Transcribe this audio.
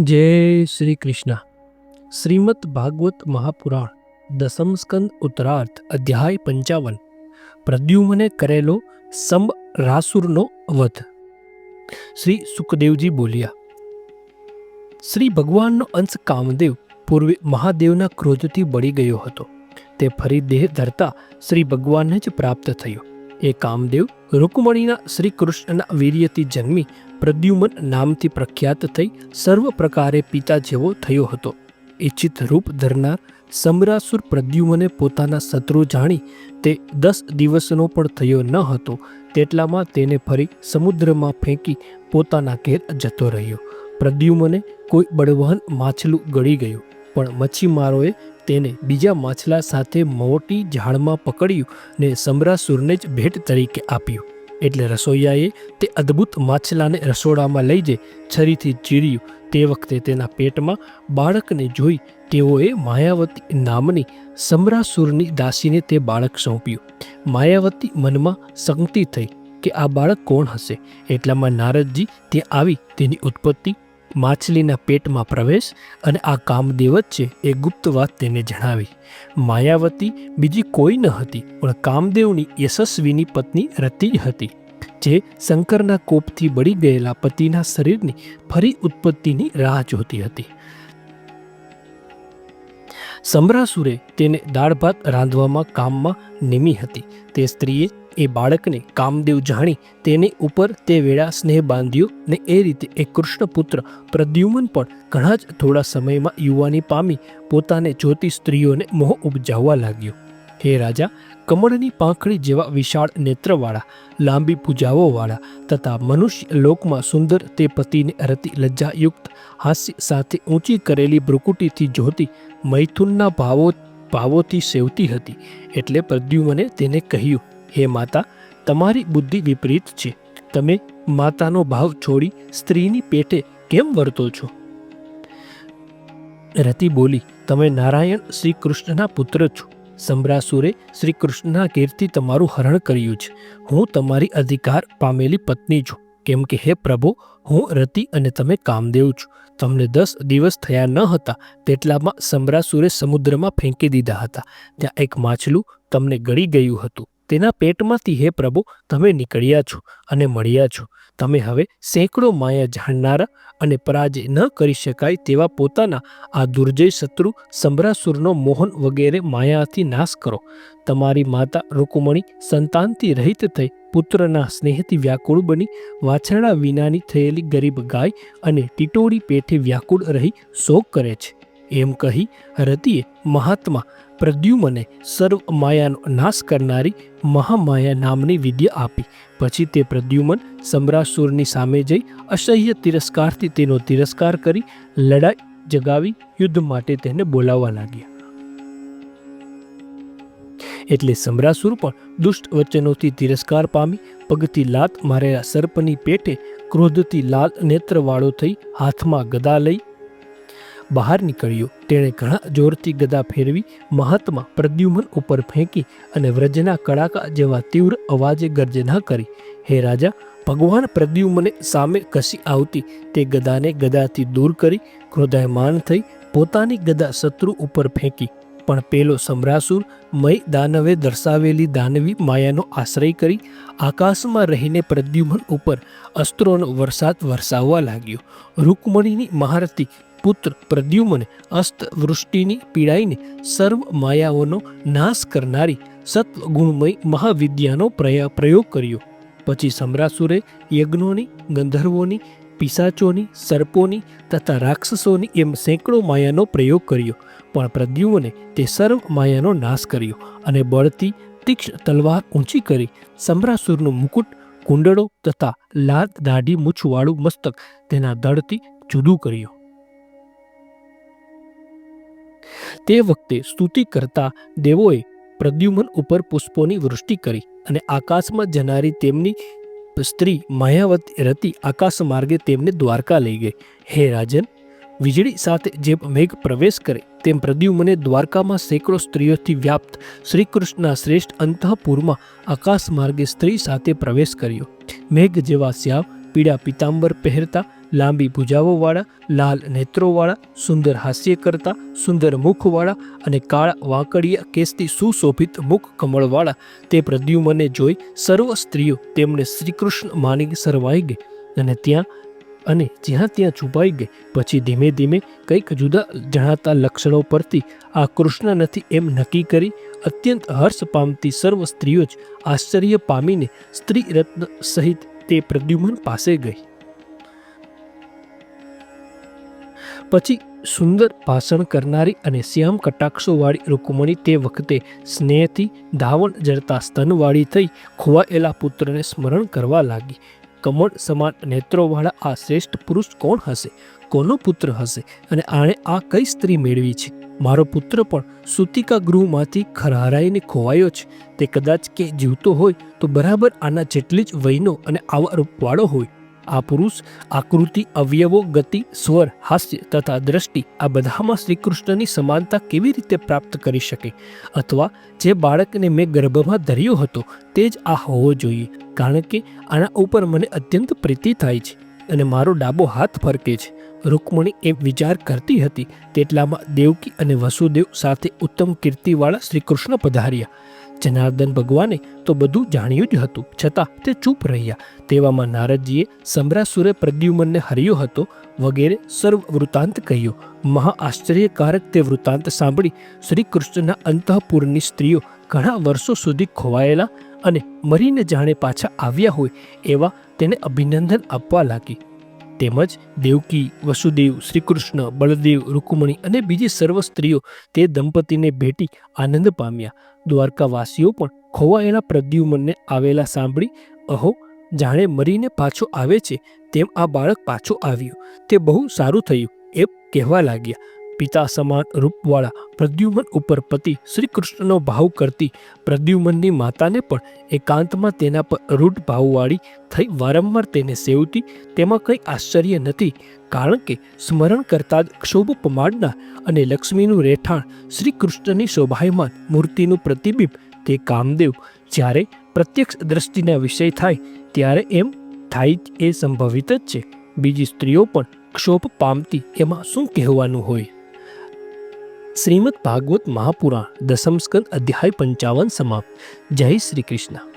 જય શ્રી કૃષ્ણ. શ્રીમદ ભાગવત મહાપુરાણ, દસમ સ્કંદ ઉત્તરાર્થ અધ્યાય પંચાવન. પ્રદ્યુમને કરેલો સંબ રાસુરનો વધ. શ્રી સુખદેવજી બોલ્યા, શ્રી ભગવાનનો અંશ કામદેવ પૂર્વે મહાદેવના ક્રોધથી બળી ગયો હતો. તે ફરી દેહ ધરતા શ્રી ભગવાનને જ પ્રાપ્ત થયો. એ કામદેવ રૂકમણીના શ્રી કૃષ્ણના વીર્યથી જન્મી પ્રદ્યુમન નામથી પ્રખ્યાત થઈ સર્વ પ્રકારે પિતા જેવો થયો હતો. ઇચ્છિત રૂપ ધરનાર સમરાસુર પ્રદ્યુમને પોતાના શત્રુ જાણી તે દસ દિવસનો પણ થયો ન હતો, તેટલામાં તેને ફરી સમુદ્રમાં ફેંકી પોતાના ઘેર જતો રહ્યો. પ્રદ્યુમને કોઈ બળવાન માછલું ગળી ગયું, પણ મચ્છીમારોએ તેને બીજા માછલા સાથે મોટી ઝાડમાં પકડ્યું ને સમરાસુરને જ ભેટ તરીકે આપ્યું. એટલે રસોઈયાએ તે અદ્ભુત માછલાને રસોડામાં લઈ જઈ છરીથી ચીર્યું. તે વખતે તેના પેટમાં બાળકને જોઈ તેઓએ માયાવતી નામની સમરાસુરની દાસીને તે બાળક સોંપ્યું. માયાવતી મનમાં શંકતિ થઈ કે આ બાળક કોણ હશે? એટલામાં નારદજી ત્યાં આવી તેની ઉત્પત્તિ માછલીના પેટમાં પ્રવેશ અને આ કામદેવ વચ્ચે એ ગુપ્ત વાત તેને જણાવી. માયાવતી બીજી કોઈ ન હતી, પણ કામદેવની યશસ્વીની પત્ની રતિ હતી, જે શંકરના કોપથી બળી ગયેલા પતિના શરીરની ફરી ઉત્પત્તિની રાહ જોતી હતી. સમરાસુરે તેને દાળ ભાત રાંધવામાં કામમાં નિમી હતી. તે સ્ત્રીએ એ બાળકને કામદેવ જાણી તેની ઉપર તે વેળા સ્નેહ બાંધ્યો ને એ રીતે એ કૃષ્ણપુત્ર પ્રદ્યુમન પણ ઘણા જ થોડા સમયમાં યુવાની પામી પોતાને જોતી સ્ત્રીઓને મોહ ઉપજાવવા લાગ્યો. હે રાજા, કમળની પાંખડી જેવા વિશાળ નેત્રવાળા, લાંબી પૂજાઓવાળા તથા મનુષ્ય લોકમાં સુંદર તે પતિને રતિ લજ્જાયુક્ત હાસ્ય સાથે ઊંચી કરેલી ભ્રુકુટીથી જોતી મૈથુનના ભાવો, ભાવોથી સેવતી હતી એટલે પ્રદ્યુમને તેને કહ્યું હે માતા, તમારી બુદ્ધિ વિપરીત છે. તમે માતાનો ભાવ છોડી સ્ત્રીની પેટે કેમ વર્તો છો? રતિ બોલી, તમે નારાયણ શ્રી કૃષ્ણના પુત્ર છો. સમરાસુરે શ્રી કૃષ્ણના કીર્તિ તમારું હરણ કર્યું છે. હું તમારી અધિકાર પામેલી પત્ની છું. કેમ કે હે પ્રભુ, હું રતિ અને તમે કામદેવ છો. તમને દસ દિવસ થયા ન હતા, તેટલામાં સમરાસુરે સમુદ્રમાં ફેંકી દીધા હતા. ત્યાં એક માછલું તમને ગળી ગયું હતું. તેના પેટમાંથી હે પ્રભુ, તમે નીકળ્યા છો અને મળ્યા છો. તમે હવે સેંકડો માયા જાણનારા અને પરાજય ન કરી શકાય તેવા પોતાના આ દુર્જય શત્રુ, સંભરાસુરનો મોહન વગેરે માયાથી નાશ કરો. તમારી માતા રૂકુમણી સંતાનથી રહિત થઈ પુત્રના સ્નેહથી વ્યાકુળ બની, વાછરડા વિનાની થયેલી ગરીબ ગાય અને ટીટોળી પેઠે વ્યાકુળ રહી શોક કરે છે. એમ કહી રતિએ મહાત્મા પ્રદ્યુમને સર્વ માયાનો નાશ કરનારી મહામાયા નામની વિદ્યા આપી. પછી તે પ્રદ્યુમન સમ્રાસુરની સામે જઈ અસહ્ય તિરસ્કારથી તેનો તિરસ્કાર કરી લડાઈ જગાવી યુદ્ધ માટે તેને બોલાવવા લાગ્યા. એટલે સમ્રાસુર પણ દુષ્ટ વચનોથી તિરસ્કાર પામી, પગથી લાત મારેલા સર્પની પેટે ક્રોધથી લાલ નેત્રવાળો થઈ હાથમાં ગદા લઈ બહાર નીકળ્યો. તેણે ઘણા જોરથી ગદા ફેરવી મહાત્મા પ્રદ્યુમન ઉપર ફેંકી અને વ્રજના કડાકા જેવા તીવ્ર અવાજે ગર્જના કરી, હે રાજા, ભગવાન પ્રદ્યુમને સામે કસી આવતી? તે ગદાને ગદાથી દૂર કરી ક્રોધાયમાન થઈ પોતાની ગદા શત્રુ ઉપર ફેંકી. પણ પેલો સમ્રાસુર મય દાનવે દર્શાવેલી દાનવી માયાનો આશ્રય કરી આકાશમાં રહીને પ્રદ્યુમન ઉપર અસ્ત્રોનો વરસાદ વરસાવવા લાગ્યો. રૂકમણીની મહારથી પુત્ર પ્રદ્યુમને અસ્તવૃષ્ટિની પીડાઈને સર્વ માયાઓનો નાશ કરનારી સત્વગુણમય મહાવિદ્યાનો પ્રયા, પ્રયોગ કર્યો. પછી સમ્રાસુરે યજ્ઞોની, ગંધર્વોની પિસાચોની સર્પોની તથા રાક્ષસોની એમ સેંકડો માયાનો પ્રયોગ કર્યો. પણ પ્રદ્યુમને તે સર્વ માયાનો નાશ કર્યો અને બળતી તીક્ષ્ણ તલવાર ઊંચી કરી સમ્રાસુરનું મુકુટ, કુંડળો તથા લાદ દાઢી મૂછવાળું મસ્તક તેના દળથી જુદું કર્યું. તે વખતે સ્તુતિ કરતા દેવોએ પ્રદ્યુમન ઉપર પુષ્પોની વૃષ્ટિ કરી અને આકાશમાં જનારી તેમની સ્ત્રી માયાવતી રતી આકાશ માર્ગે તેમને દ્વારકા લઈ ગઈ. હે રાજન, વીજળી સાથે જે મેઘ પ્રવેશ કરે તેમ પ્રદ્યુમને દ્વારકામાં સેંકડો સ્ત્રીઓથી વ્યાપ્ત શ્રીકૃષ્ણના શ્રેષ્ઠ અંતઃપુરમાં આકાશ માર્ગે સ્ત્રી સાથે પ્રવેશ કર્યો. મેઘ જેવા શ્યામ પીળા પિતાંબર પહેરતા, લાંબી ભુજાઓવાળા, લાલ નેત્રોવાળા, સુંદર હાસ્ય કરતા સુંદર મુખવાળા અને કાળા વાંકડિયા કેસથી સુશોભિત મુખ કમળવાળા તે પ્રદ્યુમને જોઈ સર્વ સ્ત્રીઓ તેમને શ્રીકૃષ્ણ માની સરવાઈ ગઈ અને ત્યાં અને જ્યાં ત્યાં છુપાઈ ગઈ. પછી ધીમે ધીમે કંઈક જુદા જણાતા લક્ષણો પરથી આ કૃષ્ણ નથી એમ નક્કી કરી અત્યંત હર્ષ પામતી સર્વ સ્ત્રીઓ જ આશ્ચર્ય પામીને સ્ત્રી રત્ન સહિત તે પ્રદ્યુમન પાસે ગઈ. પછી સુંદર ભાષણ કરનારી અને શ્યામ કટાક્ષોવાળી રૂકમણી તે વખતે સ્નેહથી ધાવણ જરતા સ્તનવાળી થઈ ખોવાયેલા પુત્રને સ્મરણ કરવા લાગી. કમળ સમાન નેત્રોવાળા આ શ્રેષ્ઠ પુરુષ કોણ હશે? કોનો પુત્ર હશે? અને આણે આ કઈ સ્ત્રી મેળવી છે? મારો પુત્ર પણ સુતિકા ગૃહમાંથી ખરહરાઈને ખોવાયો છે. તે કદાચ કે જીવતો હોય તો બરાબર આના જેટલી જ વયનો અને આવા રૂપવાળો હોય. આ પુરુષ આકૃતિ, અવયવો, ગતિ, સ્વર, હાસ્ય તથા દ્રષ્ટિ આ બધામાં શ્રીકૃષ્ણની સમાનતા કેવી રીતે પ્રાપ્ત કરી શકે? અથવા જે બાળકને મેં ગર્ભમાં ધર્યો હતો તે જ આ હોવો જોઈએ, કારણ કે આના ઉપર મને અત્યંત પ્રીતિ થાય છે અને મારો ડાબો હાથ ફરકે છે. રૂકમણી એ વિચાર કરતી હતી. તેટલામાં દેવકી અને વસુદેવ સાથે ઉત્તમ કીર્તિવાળા શ્રીકૃષ્ણ પધાર્યા. જનાર્દન ભગવાને તો બધું જાણ્યું જ હતું. છતાં તે ચૂપ રહ્યા. તેવામાં નારદજીએ સમ્રાસુરે પ્રદ્યુમનને હર્યો હતો વગેરે સર્વ વૃત્તાંત કહ્યું. મહા આશ્ચર્યકારક તે વૃત્તાંત સાંભળી શ્રીકૃષ્ણના અંતઃપુરની સ્ત્રીઓ ઘણા વર્ષો સુધી ખોવાયેલા અને મરીને જાણે પાછા આવ્યા હોય એવા તેને અભિનંદન આપવા લાગી. તેમજ દેવકી, વસુદેવ, શ્રીકૃષ્ણ, બળદેવ, રૂકમણી અને બીજી સર્વ સ્ત્રીઓ તે દંપતીને ભેટી આનંદ પામ્યા. દ્વારકાવાસીઓ પણ ખોવાયેલા પ્રદ્યુમનને આવેલા સાંભળી, અહો, જાણે મરીને પાછો આવે છે. તેમ આ બાળક પાછો આવ્યું. તે બહુ સારું થયું એમ કહેવા લાગ્યા. પિતા સમાન રૂપવાળા પ્રદ્યુમન ઉપર પતિ શ્રી કૃષ્ણનો ભાવ કરતી પ્રદ્યુમનની માતાને પણ એકાંતમાં તેના પર રૂઢ ભાવવાળી થઈ વારંવાર તેને સેવતી, તેમાં કંઈ આશ્ચર્ય નથી, કારણ કે સ્મરણ કરતાં જ ક્ષોભ પમાડનાર અને લક્ષ્મીનું રહેઠાણ શ્રી કૃષ્ણની શોભાયમાન મૂર્તિનું પ્રતિબિંબ તે કામદેવ જ્યારે પ્રત્યક્ષ દ્રષ્ટિના વિષય થાય, ત્યારે એમ થાય એ સંભવિત જ છે. બીજી સ્ત્રીઓ પણ ક્ષોભ પામતી એમાં શું કહેવાનું હોય? શ્રીમદ ભાગવત મહાપુરાણ દસમ સ્કંદ અધ્યાય પંચાવન સમાપ્ત. જય શ્રી કૃષ્ણ.